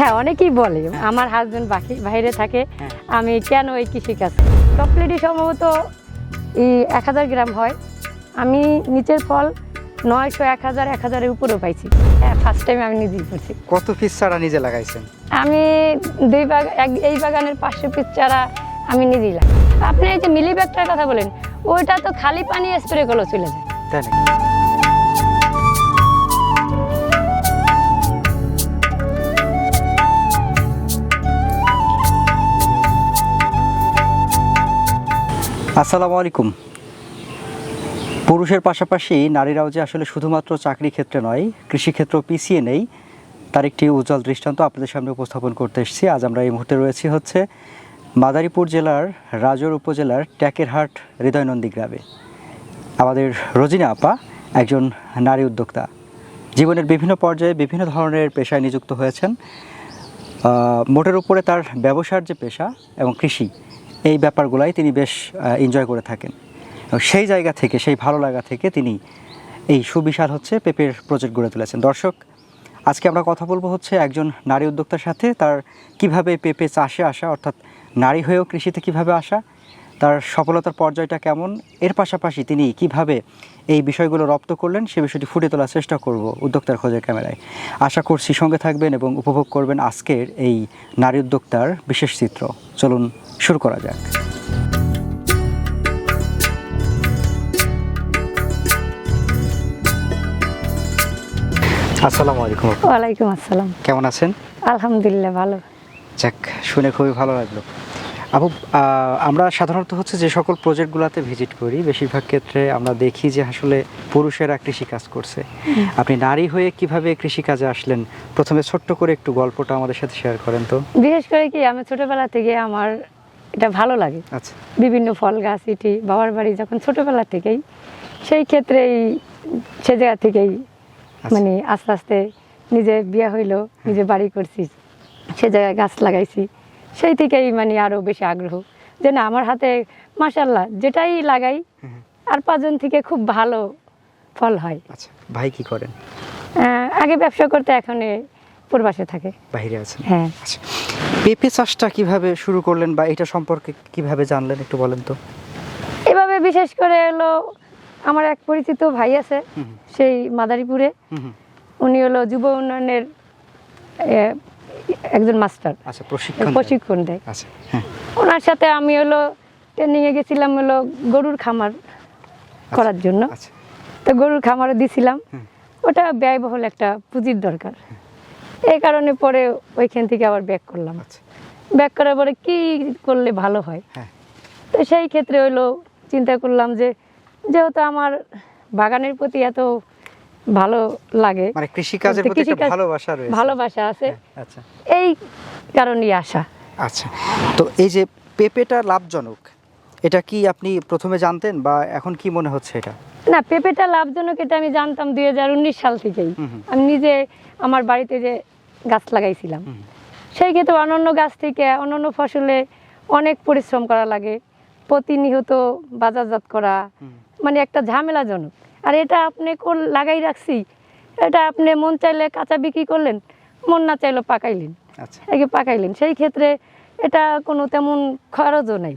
হ্যাঁ অনেকেই বলে আমার হাজবেন্ড বাকি বাইরে থাকে হ্যাঁ। আমি কেন এই কৃষিকাজ চকলেটই সম্ভবত এই এক হাজার গ্রাম হয়। আমি নিচের ফল নয়শো এক হাজার এক হাজারের উপরেও পাইছি। হ্যাঁ ফার্স্ট টাইম আমি নিজেই করছি। কত পিস চারা নিজে লাগাইছেন? আমি দুই বাগ এক- এই বাগানের পাঁচশো পিস চারা আমি নিজেই লাগাই। আপনি এই যে মিলি ব্যাগটার কথা বলেন ওইটা তো খালি পানি স্প্রে করলেও চলে যায়। তাই আসসালামু আলাইকুম। পুরুষের পাশাপাশি নারীরাও যে আসলে শুধুমাত্র চাকরি ক্ষেত্রে নয়, কৃষিক্ষেত্র পিছিয়ে নেই, তার একটি উজ্জ্বল দৃষ্টান্ত আপনাদের সামনে উপস্থাপন করতে এসেছি। আজ আমরা এই মুহূর্তে রয়েছি হচ্ছে মাদারীপুর জেলার রাজর উপজেলার ট্যাকেরহাট হৃদয়নন্দী গ্রামে। আমাদের রোজিনা আপা একজন নারী উদ্যোক্তা। জীবনের বিভিন্ন পর্যায়ে বিভিন্ন ধরনের পেশায় নিযুক্ত হয়েছেন। মোটের উপরে তার ব্যবসার যে পেশা এবং কৃষি এই ব্যাপারগুলাই তিনি বেশ এনজয় করে থাকেন। সেই জায়গা থেকে, সেই ভালো লাগা থেকে তিনি এই সুবিশাল হচ্ছে পেপের প্রজেক্ট গড়ে তুলেছেন। দর্শক, আজকে আমরা কথা বলব হচ্ছে একজন নারী উদ্যোক্তার সাথে, তার কীভাবে পেঁপে চাষে আসা, অর্থাৎ নারী হয়েও কৃষিতে কীভাবে আসা, তার সফলতার পর্যায়টা কেমন, এর পাশাপাশি তিনি কীভাবে এই বিষয়গুলো রপ্ত করলেন, সে বিষয়টি ফুটে তোলার চেষ্টা করব উদ্যোক্তার খোঁজের ক্যামেরায়। আশা করছি সঙ্গে থাকবেন এবং উপভোগ করবেন আজকের এই নারী উদ্যোক্তার বিশেষ চিত্র। চলুন শুরু করা যাক। আসসালামু আলাইকুম। ওয়ালাইকুম আসসালাম। কেমন আছেন? আলহামদুলিল্লাহ ভালো। যাক শুনে খুবই ভালো লাগল। আপু আমরা সাধারণত হচ্ছে যে সকল প্রজেক্টগুলোতে ভিজিট করি বেশিরভাগ ক্ষেত্রে আমরা দেখি যে আসলে পুরুষেরা কৃষিকাজ করছে। আপনি নারী হয়ে কীভাবে কৃষিকাজে আসলেন? প্রথমে ছোট্ট করে একটু গল্পটা আমাদের সাথে শেয়ার করেন তো। বিশেষ করে কি আমি ছোটবেলা থেকে আমার এটা ভালো লাগে। আচ্ছা। বিভিন্ন ফল গাছ ইটি বাবার বাড়ি যখন ছোটবেলা থেকেই সেই ক্ষেত্রেই সে জায়গা থেকেই আচ্ছা। মানে আস্তে আস্তে নিজে বিয়ে হইল নিজে বাড়ি করছি সে জায়গায় গাছ লাগাইছি। সেই থেকেই মানে আরও বেশি আগ্রহ যে না আমার হাতে মাসাল্লাহ যেটাই লাগাই আর পাঁচজন থেকে খুব ভালো ফল হয়। আচ্ছা ভাই কি করেন? আগে ব্যবসা করতে এখন পূর্বাসে থাকে। বাইরে আছেন? হ্যাঁ। আচ্ছা। পেঁপে চাষটা কীভাবে শুরু করলেন বা এটা সম্পর্কে কীভাবে জানলেন একটু বলেন তো? এভাবে বিশেষ করে হলো আমার এক পরিচিত ভাই আছে সেই মাদারীপুরে। উনি হলো যুব উন্নয়নের একজন মাস্টার। আচ্ছা প্রশিক্ষণ দেয়। আচ্ছা হ্যাঁ। ওনার সাথে আমি হলো ট্রেনিংয়ে গেছিলাম হলো গরুর খামার করার জন্য। আচ্ছা। তো গরুর খামারও দিছিলাম। ওটা ব্যয়বহুল একটা পুঁজির দরকার। এই কারণে পরে ওইখান থেকে আবার ব্যাক করলাম। আচ্ছা। ব্যাক করার পরে কি করলে ভালো হয়? হ্যাঁ। তো সেই ক্ষেত্রে হইল চিন্তা করলাম যে যেহেতু আমার বাগানের প্রতি এত ভালো লাগে মানে কৃষিকাজের প্রতি একটা ভালোবাসা রয়েছে। ভালোবাসা আছে। হ্যাঁ, আচ্ছা। এই কারণেই আসা। আচ্ছা। তো এই যে পেঁপেটা লাভজনক এটা কি আপনি প্রথমে জানতেন বা এখন কি মনে হচ্ছে এটা? না পেঁপেটা লাভজনক এটা আমি জানতাম দুই হাজার উনিশ সাল থেকেই। আমি নিজে আমার বাড়িতে যে গাছ লাগাইছিলাম। সেই ক্ষেত্রে অন্যান্য গাছ থেকে অন্যান্য ফসলে অনেক পরিশ্রম করা লাগে প্রতিনিয়ত বাজারজাত করা মানে একটা ঝামেলাজনক। আর এটা আপনি লাগাই রাখছি এটা আপনি মন চাইলে কাঁচা বিক্রি করলেন মন না চাইলে পাকাইলেন। আচ্ছা। একে পাকাইলেন সেই ক্ষেত্রে এটা কোনো তেমন খরচও নেই।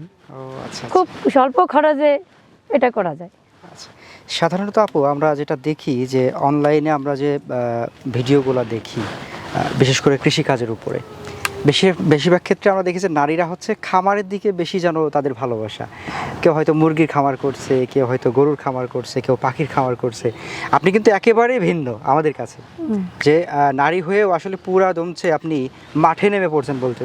আচ্ছা খুব স্বল্প খরচে এটা করা যায়। আচ্ছা। সাধারণত আপু আমরা যেটা দেখি যে অনলাইনে আমরা যে ভিডিওগুলো দেখি বিশেষ করে কৃষিকাজের উপরে। বেশি বেশিরভাগ ক্ষেত্রে আমরা দেখেছি নারীরা হচ্ছে খামারের দিকে বেশি যেন তাদের ভালোবাসা। কেউ হয়তো মুরগির খামার করছে কেউ হয়তো গরুর খামার করছে কেউ পাখির খামার করছে। আপনি কিন্তু একেবারেই ভিন্ন আমাদের কাছে। যে নারী হয়েও আসলে পুরা দমছে আপনি মাঠে নেমে পড়ছেন বলতে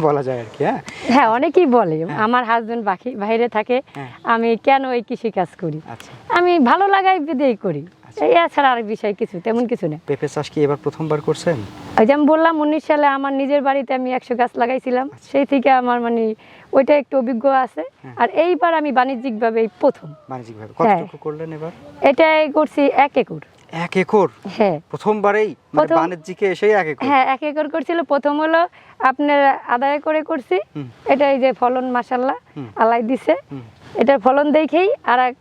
বলা যায় আর কি হ্যাঁ? হ্যাঁ অনেকেই বলে আমার হাজবেন্ড বাকি বাইরে থাকে হ্যাঁ। আমি কেন এই কৃষি কাজ করি? আচ্ছা। আমি ভালো লাগাই বিদেই করি। এই এছাড়া আর বিষয় কিছু তেমন কিছু না। পেঁপে চাষ কি এবার প্রথমবার করছেন? ওই যে আমি বললাম উনিশ সালে আমার নিজের বাড়িতে আমি একশো গাছ লাগাইছিলাম। সেই থেকে আমার মানে ওইটা একটু অভিজ্ঞ আছে। হ্যাঁ। আর এইবার আমি বাণিজ্যিকভাবে এই প্রথম। বাণিজ্যিকভাবে হ্যাঁ। কতটুকু করলেন এবার? এটাই করছি এক একর। এক একর? হ্যাঁ। প্রথমবারেই? মানে বাণিজ্যিকে এসেই এক একর? হ্যাঁ এক একর করছিল। প্রথম হলো আপনার আদায় করে করছি। এটা এই যে ফলন মাসাল্লাহ হুম। আলাই দিছে। এটার ফলন দেখেই আর এক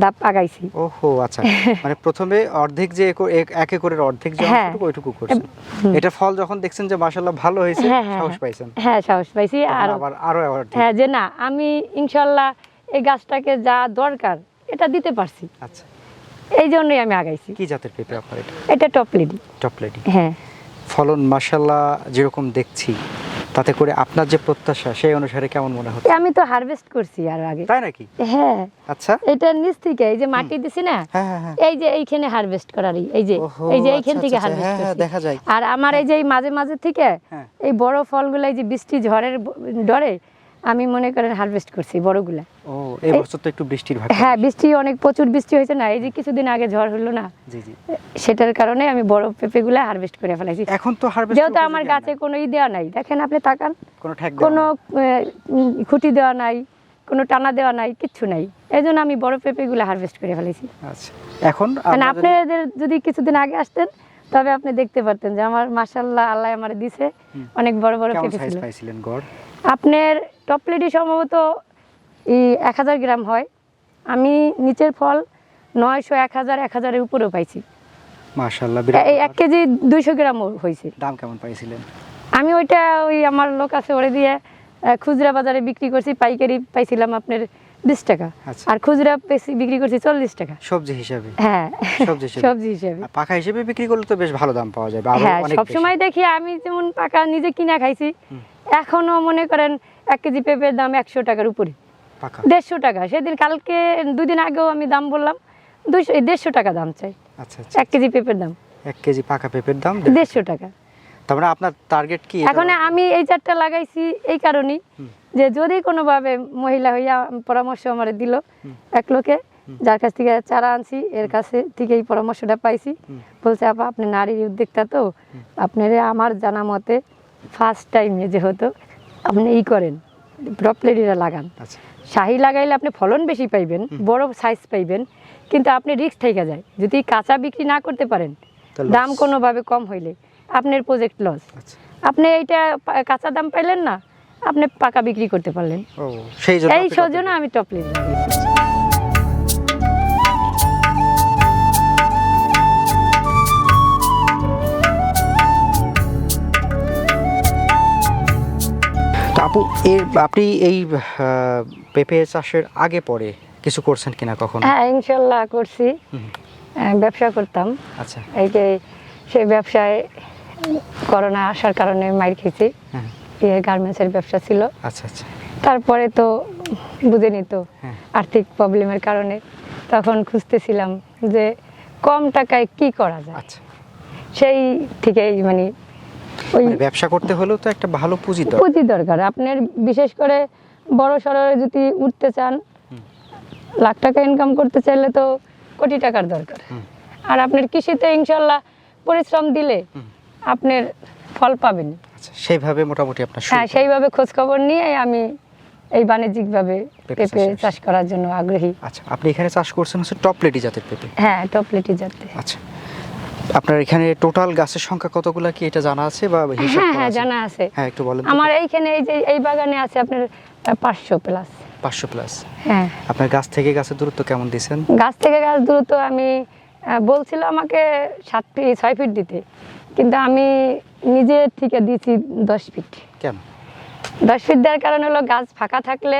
ধাপ আগাইছি। ওহো আচ্ছা। মানে প্রথমে অর্ধেক যে এক- এক একরের অর্ধেক যে হ্যাঁ। অংশটুকু ওইটুকু করছেন। এটা ফল যখন দেখছেন যে মাশাল্লাহ ভালো হয়েছে হ্যাঁ, হ্যাঁ, সাহস। পাইছেন। হ্যাঁ সাহস পাইছি আর আবার আরও হ্যাঁ যে না আমি ইনশাল্লাহ এই গাছটাকে যা দরকার এটা দিতে পারছি। আচ্ছা। এই জন্যই আমি আগাইছি। কি জাতের পেঁপে আপনার এটা? এটা টপ লিডি। চকলেটি হ্যাঁ। ফলন মাশাল্লাহ যেরকম দেখছি তাতে করে আপনার যে প্রত্যাশা সেই অনুসারে কেমন মনে হচ্ছে? আমি তো হারভেস্ট করছি আর আগে। তাই নাকি? হ্যাঁ। আচ্ছা। এটা নিচ থেকে এই যে মাটি দিছি না হ্যাঁ হ্যাঁ হ্যাঁ। এই যে এইখানে হারভেস্ট করারই এই যে এই যে আচ্ছা, এইখান থেকে আচ্ছা, হারভেস্ট হ্যাঁ, হ্যাঁ, করছি। দেখা যায়। আর আমার এই যে মাঝে মাঝে থেকে। এই বড় ফলগুলো এই যে বৃষ্টি ঝড়ের ডরে আমি মনে করেন হারভেস্ট করছি বড়গুলা। ও এই বছর তো একটু বৃষ্টির ভাগ হ্যাঁ বৃষ্টি অনেক প্রচুর বৃষ্টি হয়েছে না এই যে কিছুদিন আগে ঝড় হলো না জি জি। সেটার কারণে আমি বড় পেঁপেগুলা হারভেস্ট করে ফেলাইছি। এখন তো হারভেস্ট যেহেতু আমার গাছে কোনো ই দেওয়া নাই দেখেন আপনি তাকান কোনো ঠ্যাক কোনো খুঁটি দেওয়া নাই কোনো টানা দেওয়া নাই কিচ্ছু নাই। এই জন্য আমি বড় পেঁপেগুলো হারভেস্ট করে ফেলেছি আচ্ছা এখন মানে আপনাদের যদি কিছুদিন আগে আসতেন তবে আপনি দেখতে পারতেন যে আমার মাসাল্লাহ আল্লাহ আমার দিছে অনেক বড় বড় পেঁপে সাইজ ছিল। পাইছিলেন গড়? আপনার টপ প্লেটই সম্ভবত এক হাজার গ্রাম হয়। আমি নিচের ফল নয়শো এক হাজার এক হাজারের উপরেও পাইছি। মাশাআল্লাহ এই এক কেজি দুইশো গ্রামও হয়েছে। দাম কেমন পাইছিলেন? আমি ওইটা ওই আমার লোক আছে ওরে দিয়ে খুচরা বাজারে বিক্রি করছি পাইকারি পাইছিলাম আপনার বিশ টাকা। আচ্ছা। আর খুচরা বিক্রি করছি চল্লিশ টাকা। সবজি হিসাবে? হ্যাঁ সবজি হিসেবে? সবজি হিসেবে। পাকা হিসেবে বিক্রি করলে তো বেশ ভালো দাম পাওয়া যাবে হ্যাঁ সবসময় দেখি আমি যেমন পাকা নিজে কিনা খাইছি এখনও মনে করেন এক কেজি পেঁপের দাম একশো টাকার উপরে। দেড়শো টাকা। সেদিন কালকে দুদিন আগেও আমি দাম বললাম দুইশো দেড়শো টাকা দাম চাই। আচ্ছা আচ্ছা। এক কেজি পেঁপের দাম। এক কেজি পাকা পেঁপের দাম? দেড়শো টাকা। তার মানে আপনার টার্গেট কি? এখন আমি এই চারটা লাগাইছি এই কারণেই। যে যদি কোনোভাবে মহিলা হইয়া পরামর্শ আমার দিল এক লোকে যার কাছ থেকে চারা আনছি এর কাছে থেকে এই পরামর্শটা পাইছি। বলছে আপা আপনি নারীর উদ্যোক্তা তো। আপনার আমার জানা মতে ফার্স্ট টাইমে যেহেতু আপনি ই করেন ড্রপলেটিরা লাগান। আচ্ছা। শাহি লাগাইলে আপনি ফলন বেশি পাইবেন বড় সাইজ পাইবেন কিন্তু আপনি রিস্ক থেকে যায়। যদি কাঁচা বিক্রি না করতে পারেন দাম কোনোভাবে কম হইলে আপনার প্রজেক্ট লস আচ্ছা। আপনি এইটা কাঁচা দাম পাইলেন না আপনি পাকা বিক্রি করতে পারলেন। ও সেই জন্য এই আপনি আমি লাগিয়েছি তো আপু এর আপনি এই পেঁপে চাষের আগে পরে কিছু করছেন কিনা কখনো? হ্যাঁ ইনশাল্লাহ করছি। ব্যবসা করতাম। আচ্ছা। এই যে সেই ব্যবসায় করোনা আসার কারণে মাইর খেয়েছি। হ্যাঁ। গার্মেন্টসের ব্যবসা ছিল। আচ্ছা আচ্ছা। তারপরে তো বুঝেনি তো হ্যাঁ। আর্থিক প্রবলেমের কারণে। তখন খুঁজতেছিলাম যে কম টাকায় কি করা যায়। আচ্ছা। সেই থেকেই মানে ওই মানে ব্যবসা করতে হলেও তো একটা ভালো পুঁজি দরকার। পুঁজি দরকার। আপনার বিশেষ করে বড় সড়রে যদি উঠতে চান লাখ টাকা ইনকাম করতে চাইলে তো কোটি টাকার দরকার। আর আপনার কৃষিতে ইনশাল্লাহ পরিশ্রম দিলে আপনার ফল পাবেন। সেইভাবে মোটামুটি আপনার হ্যাঁ সেইভাবে খোঁজ খবর নিয়ে আমি এই বাণিজ্যিকভাবে পেঁপে পেঁপে চাষ করার জন্য আগ্রহী। আচ্ছা আপনি এখানে চাষ করছেন হচ্ছে টপলেটি জাতের পেঁপে? হ্যাঁ টপলেটি যাতে আচ্ছা আপনার এখানে টোটাল গাছের সংখ্যা কতগুলা কি এটা জানা আছে বা হিসাব হ্যাঁ হ্যাঁ জানা আছে। হ্যাঁ একটু বলেন আমার এইখানে এই যে এই বাগানে আছে আপনার পাঁচশো প্লাস। পাঁচশো প্লাস। হ্যাঁ। আপনার গাছ থেকে গাছের দূরত্ব কেমন দিয়েছেন? গাছ থেকে গাছ দূরত্ব আমি বলছিল আমাকে সাত ফিট ছয় ফিট দিতে। কিন্তু আমি নিজের থেকে দিয়েছি দশ ফিট। কেন? দশ ফিট দেওয়ার কারণ হলো গাছ ফাঁকা থাকলে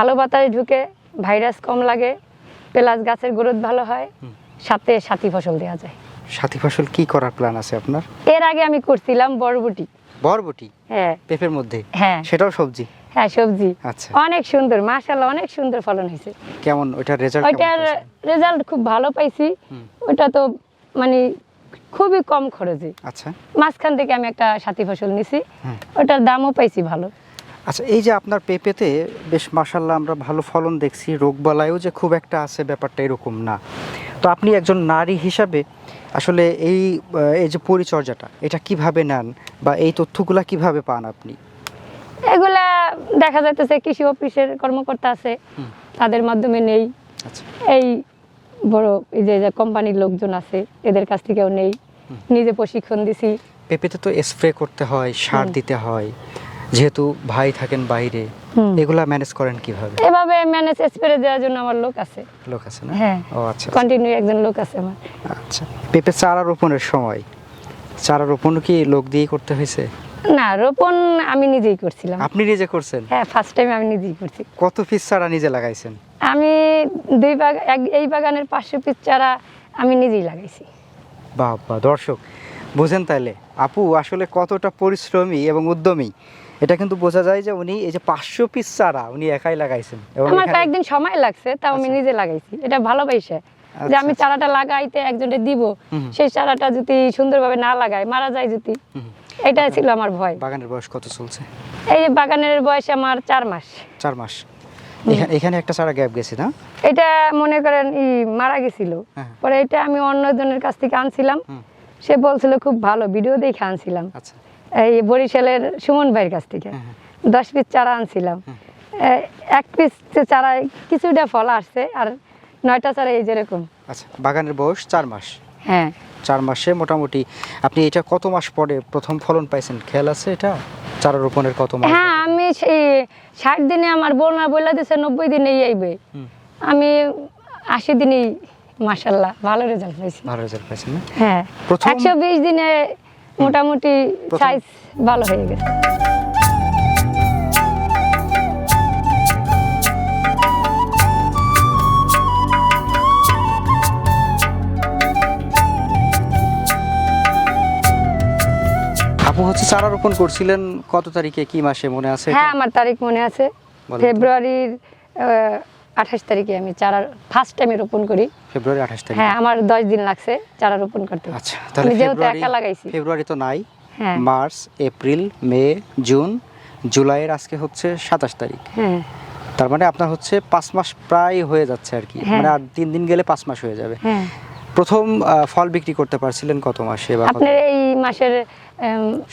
আলো বাতাস ঢুকে ভাইরাস কম লাগে প্লাস গাছের গ্রোথ ভালো হয় সাথে সাথী ফসল দেওয়া যায়। সাথী ফসল কি করার প্ল্যান আছে আপনার? এর আগে আমি করছিলাম বরবটি। বরবটি? হ্যাঁ। পেঁপের মধ্যে? হ্যাঁ। সেটাও সবজি? হ্যাঁ সবজি। আচ্ছা। অনেক সুন্দর মাশাল্লাহ অনেক সুন্দর ফলন হয়েছে। কেমন? ওইটার রেজাল্ট ওইটার রেজাল্ট খুব ভালো পাইছি। ওইটা তো মানে খুবই কম খরচে। আচ্ছা। মাঝখান থেকে আমি একটা সাথী ফসল নিছি। ওটার দামও পাইছি ভালো। আচ্ছা এই যে আপনার পেঁপেতে বেশ মাসাল্লাহ আমরা ভালো ফলন দেখছি রোগ রোগবালাইও যে খুব একটা আছে ব্যাপারটা এরকম না। তো আপনি একজন নারী হিসাবে আসলে এই এই যে পরিচর্যাটা এটা কীভাবে নেন বা এই তথ্যগুলা কীভাবে পান আপনি? এগুলা দেখা যাইতেছে কৃষি অফিসের কর্মকর্তা আছে তাদের মাধ্যমে নেই। আচ্ছা। এই বড় এই যে কোম্পানির লোকজন আছে এদের কাছ থেকেও নেই। নিজে প্রশিক্ষণ দিছি। পেঁপেতে তো স্প্রে করতে হয় সার দিতে হয়। যেহেতু ভাই থাকেন বাইরে এগুলা ম্যানেজ করেন কীভাবে? এভাবে ম্যানেজ স্প্রে দেওয়ার জন্য আমার লোক আছে। লোক আছে না? হ্যাঁ। ও আচ্ছা কন্টিনিউ একজন লোক আছে আমার। আচ্ছা। পেঁপে চারা রোপণের সময় চারা রোপণ কি লোক দিয়ে করতে হয়েছে? না রোপণ আমি নিজেই করছিলাম। আপনি নিজে করছেন? হ্যাঁ ফার্স্ট টাইম আমি নিজেই করছি। কত পিস চারা নিজে লাগাইছেন? আমি দুই বাগান এই বাগানের পাঁচশো পিস চারা আমি নিজেই লাগাইছি। বাবা দর্শক বুঝেন তাইলে আপু আসলে কতটা পরিশ্রমী এবং উদ্যমী। এটা কিন্তু বোঝা যায় যে উনি এই যে পাঁচশো পিস চারা উনি একাই লাগাইছেন আমার কয়েকদিন সময় লাগছে তাও আমি আচ্ছা। নিজে লাগাইছি। এটা ভালোবাসে যে আমি আচ্ছা। চারাটা লাগাইতে একজনকে দিব সেই চারাটা যদি সুন্দরভাবে না লাগায় মারা যায় যদি। এটা ছিল আমার ভয়। বাগানের বয়স কত চলছে? এই বাগানের বয়স আমার চার মাস। চার মাস। এখানে একটা চারা গ্যাপ গেছে না? এটা মনে করেন ই মারা গেছিল। হ্যাঁ। পরে এটা আমি অন্য জনের কাছ থেকে আনছিলাম। সে বলছিল খুব ভালো ভিডিও দেখে আনছিলাম। আচ্ছা। এই বরিশালের সুমন ভাইয়ের কাছ থেকে। হ্যাঁ, দশ পিস চারা আনছিলাম। এক পিস চারায় কিছুটা ফল আসছে আর নয়টা চারা এই যেরকম আচ্ছা বাগানের বয়স চার মাস। হ্যাঁ। চার মাসে মোটামুটি। আপনি এটা কত মাস পরে প্রথম ফলন পাইছেন? খেয়াল আছে এটা? চারা রোপণের কত মাস? হ্যাঁ আমি ষাট দিনে আমার বোনা বলে দিছে নব্বই দিনেই আইবে। আমি আশি দিনেই মাসাল্লাহ ভালো রেজাল্ট পাইছি। ভালো রেজাল্ট পাইছেন না? হ্যাঁ একশো বিশ দিনে মোটামুটি সাইজ ভালো হয়ে গেছে। আপু হচ্ছে চারা রোপণ করছিলেন কত তারিখে? কি মাসে মনে আছে হ্যাঁ আমার তারিখ মনে আছে। ফেব্রুয়ারির আঠাশ তারিখে আমি চারা ফার্স্ট টাইমে রোপণ করি। ফেব্রুয়ারি আঠাশ তারিখ? হ্যাঁ আমার দশ দিন লাগছে চারা রোপণ করতে। আচ্ছা তাহলে যেহেতু ফেব্রুয়ারি একা লাগাইছি। ফেব্রুয়ারি তো নাই। হ্যাঁ। মার্চ এপ্রিল মে জুন জুলাইয়ের আজকে হচ্ছে সাতাশ তারিখ। হ্যাঁ। তার মানে আপনার হচ্ছে পাঁচ মাস প্রায় হয়ে যাচ্ছে আর কি। হ্যাঁ। মানে আর তিন দিন গেলে পাঁচ মাস হয়ে যাবে। হ্যাঁ। প্রথম ফল বিক্রি করতে পারছিলেন কত মাসে বা আপনার এই মাসের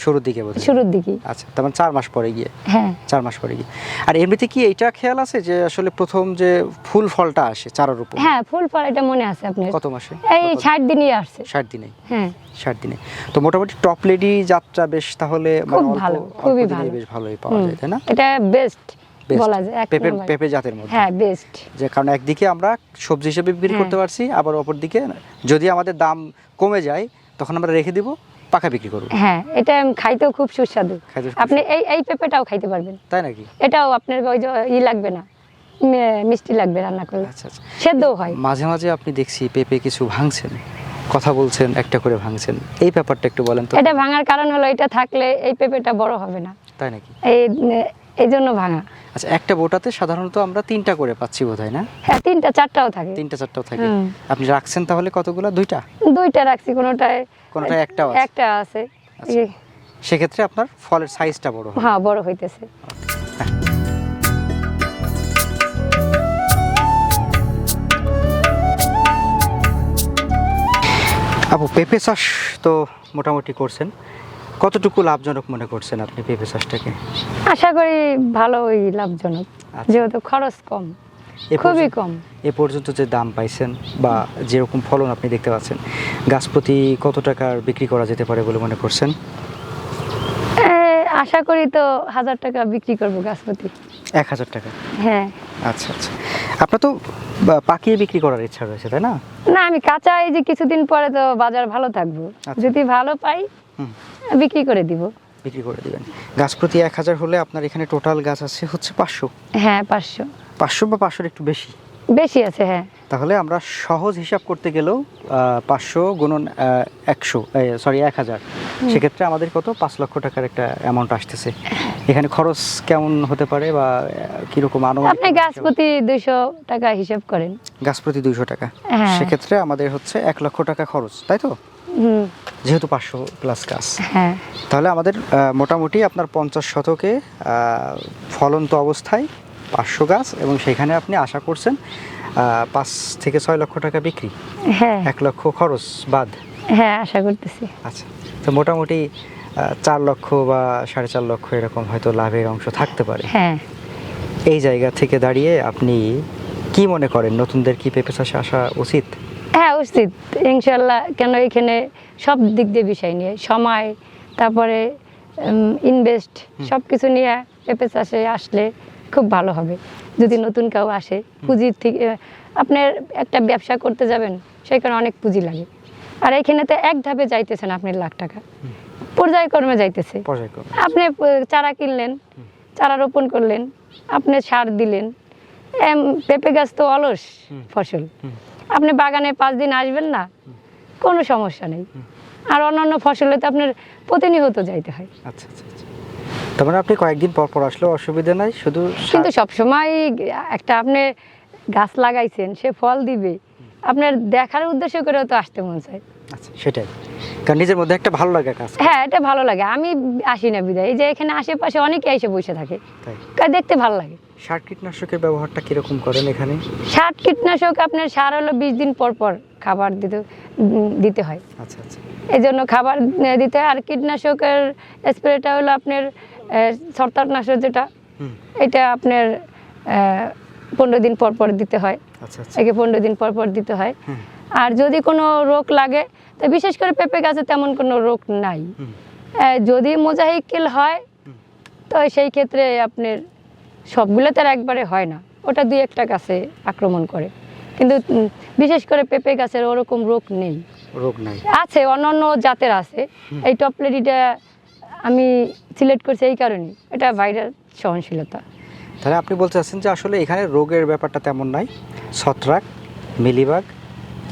শুরুর দিকে বোধ শুরুর দিকে। আচ্ছা তার মানে চার মাস পরে গিয়ে? হ্যাঁ। চার মাস পরে গিয়ে। আর এমনিতে কি এইটা খেয়াল আছে যে আসলে প্রথম যে ফুল ফলটা আসে চারার উপর? হ্যাঁ ফুল ফল এটা মনে আছে আপনার। কত মাসে? এই ষাট দিনই আসছে ষাট দিনে হ্যাঁ। ষাট দিনে। তো মোটামুটি টপ লেডি যাত্রা বেশ তাহলে মানে খুব ভালো, খুবই ভালো। বেশ ভালোই পাওয়া যায় তাই না? এটা বেস্ট। বলা যায় এক পেঁপে পেঁপে জাতের মধ্যে। হ্যাঁ বেস্ট যে কারণ একদিকে আমরা সবজি হিসেবে বিক্রি হ্যাঁ। করতে পারছি আবার অপর দিকে যদি আমাদের দাম কমে যায় তখন আমরা রেখে দিব পাকা বিক্রি করব। হ্যাঁ এটা খাইতেও খুব সুস্বাদু। আপনি এই এই পেঁপেটাও খাইতে পারবেন। তাই নাকি? এটাও আপনার ওই যে ই লাগবে না মিষ্টি লাগবে রান্না করলে। আচ্ছা আচ্ছা। সেদ্ধও হয়। মাঝে মাঝে আপনি দেখছি পেঁপে কিছু ভাঙছেন কথা বলছেন একটা করে ভাঙছেন। এই ব্যাপারটা একটু বলেন তো। এটা ভাঙার কারণ হলো এটা থাকলে এই পেঁপেটা বড় হবে না। তাই নাকি? এই এই জন্য ভাঙা। আচ্ছা একটা বোটাতে সাধারণত আমরা তিনটা করে পাচ্ছি বোধহয় না? হ্যাঁ তিনটা চারটাও থাকে। তিনটা চারটাও থাকে। আপনি রাখছেন তাহলে কতগুলো? দুইটা? দুইটা রাখছি কোনোটায় কোনোটায় একটাও আছে? একটা আছে। আচ্ছা। এই- সেক্ষেত্রে আপনার ফলের সাইজটা বড় হয়। হ্যাঁ বড় হইতেছে। আপু পেঁপে চাষ তো মোটামুটি করছেন। কতটুকু লাভজনক মনে করছেন আপনি পেঁপে চাষটাকে? আশা করি ভালোই লাভজনক আচ্ছা। যেহেতু খরচ কম খুবই কম। এ পর্যন্ত যে দাম পাইছেন বা যেরকম ফলন আপনি দেখতে পাচ্ছেন গাছ প্রতি কত টাকার বিক্রি করা যেতে পারে বলে মনে করছেন? আশা করি তো হাজার টাকা বিক্রি করব গাছপতি এক হাজার টাকা। হ্যাঁ। আচ্ছা আচ্ছা। আপনার তো পাকিয়ে বিক্রি করার ইচ্ছা রয়েছে তাই না? না আমি কাঁচা এই যে কিছুদিন পরে তো বাজার ভালো থাকব। আচ্ছা। যদি ভালো পাই বিক্রি করে দিব। বিক্রি করে দিবেন। গাছ প্রতি এক হাজার হলে আপনার এখানে টোটাল গাছ আছে হচ্ছে পাঁচশো। হ্যাঁ পাঁচশো। পাঁচশো বা পাঁচশোর একটু বেশি? বেশি আছে হ্যাঁ। তাহলে আমরা সহজ হিসাব করতে গেলেও পাঁচশো গুণন একশো সরি এক হাজার। সেক্ষেত্রে আমাদের কত? পাঁচ লক্ষ টাকার একটা অ্যামাউন্ট আসতেছে। এখানে খরচ কেমন হতে পারে বা কীরকম আনুমানিক আপনি গাছ প্রতি দুইশো টাকা হিসাব করেন। গাছ প্রতি দুইশো টাকা। হ্যাঁ। সেক্ষেত্রে আমাদের হচ্ছে এক লক্ষ টাকা খরচ তাই তো? যেহেতু পাঁচশো প্লাস গাছ। হ্যাঁ। তাহলে আমাদের মোটামুটি আপনার পঞ্চাশ শতকে ফলন্ত অবস্থায় পাঁচশো গাছ এবং সেখানে আপনি আশা করছেন পাঁচ থেকে ছয় লক্ষ টাকা বিক্রি। হ্যাঁ। এক লক্ষ খরচ বাদ। হ্যাঁ আশা করতেছি। আচ্ছা। তো মোটামুটি চার লক্ষ বা সাড়ে চার লক্ষ এরকম হয়তো লাভের অংশ থাকতে পারে। হ্যাঁ। এই জায়গা থেকে দাঁড়িয়ে আপনি কি মনে করেন? নতুনদের কি পেঁপে চাষে আসা উচিত? হ্যাঁ উচিত। ইনশাল্লাহ কেন এখানে সব দিক দিয়ে বিষয় নিয়ে সময় তারপরে ইনভেস্ট সব কিছু নিয়ে পেঁপে চাষে আসলে খুব ভালো হবে। যদি নতুন কেউ আসে পুঁজির থেকে আপনার একটা ব্যবসা করতে যাবেন সেখানে অনেক পুঁজি লাগে। আর এইখানে তো এক ধাপে যাইতেছেন আপনি লাখ টাকা। পর্যায়ক্রমে যাইতেছে। আপনি চারা কিনলেন চারা রোপণ করলেন আপনি সার দিলেন। পেঁপে গাছ তো অলস ফসল। আপনি বাগানে পাঁচ দিন আসবেন না কোনো সমস্যা নেই। আর অন্যান্য ফসলে তো আপনার প্রতিনিয়ত যাইতে হয়। আচ্ছা আচ্ছা আচ্ছা। মানে আপনি কয়েকদিন পর পর আসলেও অসুবিধা নাই শুধু কিন্তু সবসময় একটা আপনি গাছ লাগাইছেন সে ফল দিবে। আপনার দেখার উদ্দেশ্য করেও তো আসতে মন চায়। আচ্ছা সেটাই। কারণ নিজের মধ্যে একটা ভালো লাগা কাজ হ্যাঁ এটা ভালো লাগে। আমি আসি না বিদায়। এই যে এখানে আশেপাশে অনেকে এসে বসে থাকে। তাই। দেখতে ভালো লাগে? সার কীটনাশকের ব্যবহারটা কীরকম করেন এখানে? সার কীটনাশক আপনার সার হলো বিশ দিন পর পর খাবার দিতে দিতে হয়। আচ্ছা আচ্ছা। এই জন্য খাবার দিতে হয়। আর কীটনাশকের স্প্রেটা হলো আপনার ছত্রাকনাশক যেটা এটা আপনার পনেরো দিন পর পর দিতে হয়। আচ্ছা আচ্ছা। একে পনেরো দিন পর পর দিতে হয়। আর যদি কোনো রোগ লাগে তো বিশেষ করে পেঁপে গাছে তেমন কোনো রোগ নাই। যদি মোজাহিকিল হয় তো সেই ক্ষেত্রে আপনার সবগুলো তো আর একবারে হয় না। ওটা দুই একটা গাছে আক্রমণ করে। কিন্তু বিশেষ করে পেঁপে গাছের ওরকম রোগ নেই। রোগ নাই। আছে অন্যান্য জাতের আছে। এই টপলেটিটা আমি সিলেক্ট করছি এই কারণেই। এটা ভাইরাস সহনশীলতা। তাহলে আপনি বলতে চাচ্ছেন যে আসলে এখানে রোগের ব্যাপারটা তেমন নাই? ছত্রাক মিলিবাগ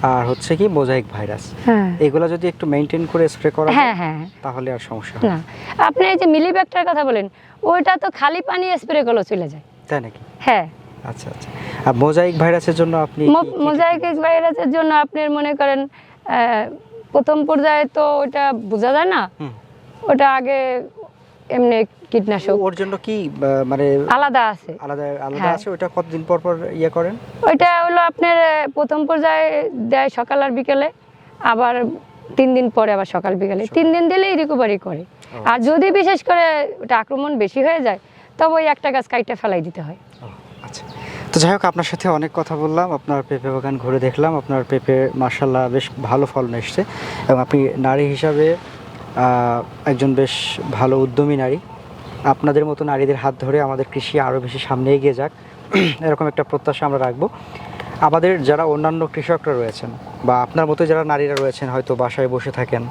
আর হচ্ছে কি মোজাইক ভাইরাস। হ্যাঁ। এগুলো যদি একটু মেনটেন করে স্প্রে করা যায়, হ্যাঁ হ্যাঁ তাহলে আর সমস্যা না। আপনি এই যে মিলিব্যাগটার কথা বলেন ওইটা তো খালি পানি স্প্রে করলে চলে যায়। তাই নাকি? হ্যাঁ। আচ্ছা আচ্ছা। আর মোজাইক ভাইরাসের জন্য আপনি মোজাইক ভাইরাসের জন্য আপনি মনে করেন আহ, প্রথম পর্যায়ে তো ওটা বোঝা যায় না। ওটা আগে এমনি কীটনাশক। ওর জন্য কি মানে আলাদা আছে। আলাদা আলাদা হ্যাঁ। আছে? ওটা কতদিন পর পর ইয়ে করেন? ওইটা হলো আপনার প্রথম পর্যায়ে দেয় সকাল আর বিকেলে আবার তিন দিন পরে আবার সকাল বিকেলে। তিন দিন দিলেই রিকভারি করে। আর যদি বিশেষ করে ওটা আক্রমণ বেশি হয়ে যায় তবে ওই একটা গাছ কাইটা ফেলাই দিতে হয়। আচ্ছা। তো যাই হোক আপনার সাথে অনেক কথা বললাম আপনার পেঁপে বাগান ঘুরে দেখলাম আপনার পেঁপে মার্শাল্লাহ বেশ ভালো ফলন এসছে এবং আপনি নারী হিসাবে একজন বেশ ভালো উদ্যমী নারী। আপনাদের মতো নারীদের হাত ধরে আমাদের কৃষি আরও বেশি সামনে এগিয়ে যাক। এরকম একটা প্রত্যাশা আমরা রাখব। আমাদের যারা অন্যান্য কৃষকরা রয়েছেন বা আপনার মতো যারা নারীরা রয়েছেন হয়তো বাসায় বসে থাকেন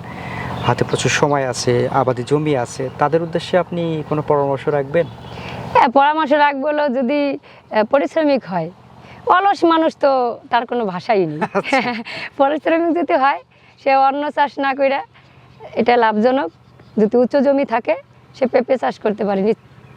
হাতে প্রচুর সময় আছে আবাদি জমি আছে তাদের উদ্দেশ্যে আপনি কোনো পরামর্শ রাখবেন? হ্যাঁ পরামর্শ রাখব হলো যদি পরিশ্রমিক হয়। অলস মানুষ তো তার কোনো ভাষাই নেই। পরিশ্রমিক যদি হয় সে অন্য চাষ না করে এটা লাভজনক। যদি উচ্চ জমি থাকে সে পেঁপে চাষ করতে পারে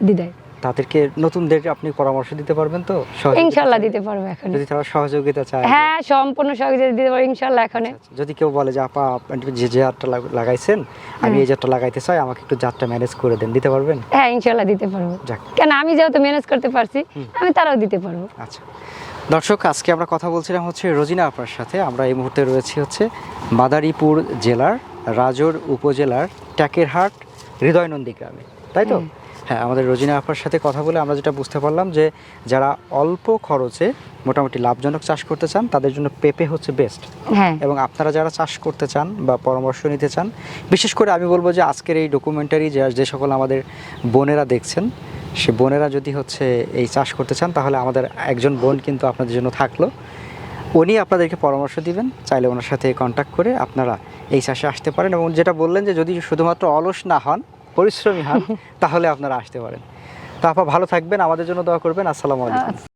দিদায়। তাদেরকে নতুনদের আপনি পরামর্শ দিতে পারবেন তো? ইনশাল্লাহ দিতে পারব এখন যদি তারা সহযোগিতা চায়। হ্যাঁ সম্পূর্ণ সহযোগিতা দিতে পারব ইনশাল্লাহ এখন আচ্ছা, যদি কেউ বলে যে আপা আপনি যে যে জাতটা লাগাইছেন আমি এই জাতটা লাগাইতে চাই আমাকে একটু জাতটা ম্যানেজ করে দেন। দিতে পারবেন? হ্যাঁ ইনশাল্লাহ দিতে পারব। কেন আমি যেহেতু ম্যানেজ করতে পারছি আমি তারাও দিতে পারব। আচ্ছা। দর্শক আজকে আমরা কথা বলছিলাম হচ্ছে রোজিনা আপার সাথে। আমরা এই মুহূর্তে রয়েছি হচ্ছে মাদারীপুর জেলার রাজোর উপজেলার ট্যাকেরহাট হৃদয়নন্দী গ্রামে তাই তো? হ্যাঁ আমাদের রোজিনা আপার সাথে কথা বলে আমরা যেটা বুঝতে পারলাম যে যারা অল্প খরচে মোটামুটি লাভজনক চাষ করতে চান তাদের জন্য পেঁপে হচ্ছে বেস্ট হ্যাঁ। এবং আপনারা যারা চাষ করতে চান বা পরামর্শ নিতে চান বিশেষ করে আমি বলব যে আজকের এই ডকুমেন্টারি যে যে সকল আমাদের বোনেরা দেখছেন সে বোনেরা যদি হচ্ছে এই চাষ করতে চান তাহলে আমাদের একজন বোন কিন্তু আপনাদের জন্য থাকল। উনি আপনাদেরকে পরামর্শ দিবেন চাইলে ওনার সাথে কন্ট্যাক্ট করে আপনারা এই চাষে আসতে পারেন এবং যেটা বললেন যে যদি শুধুমাত্র অলস না হন পরিশ্রমী হন তাহলে আপনারা আসতে পারেন। তো আপা ভালো থাকবেন আমাদের জন্য দোয়া করবেন আসসালামু আলাইকুম। আচ্ছা।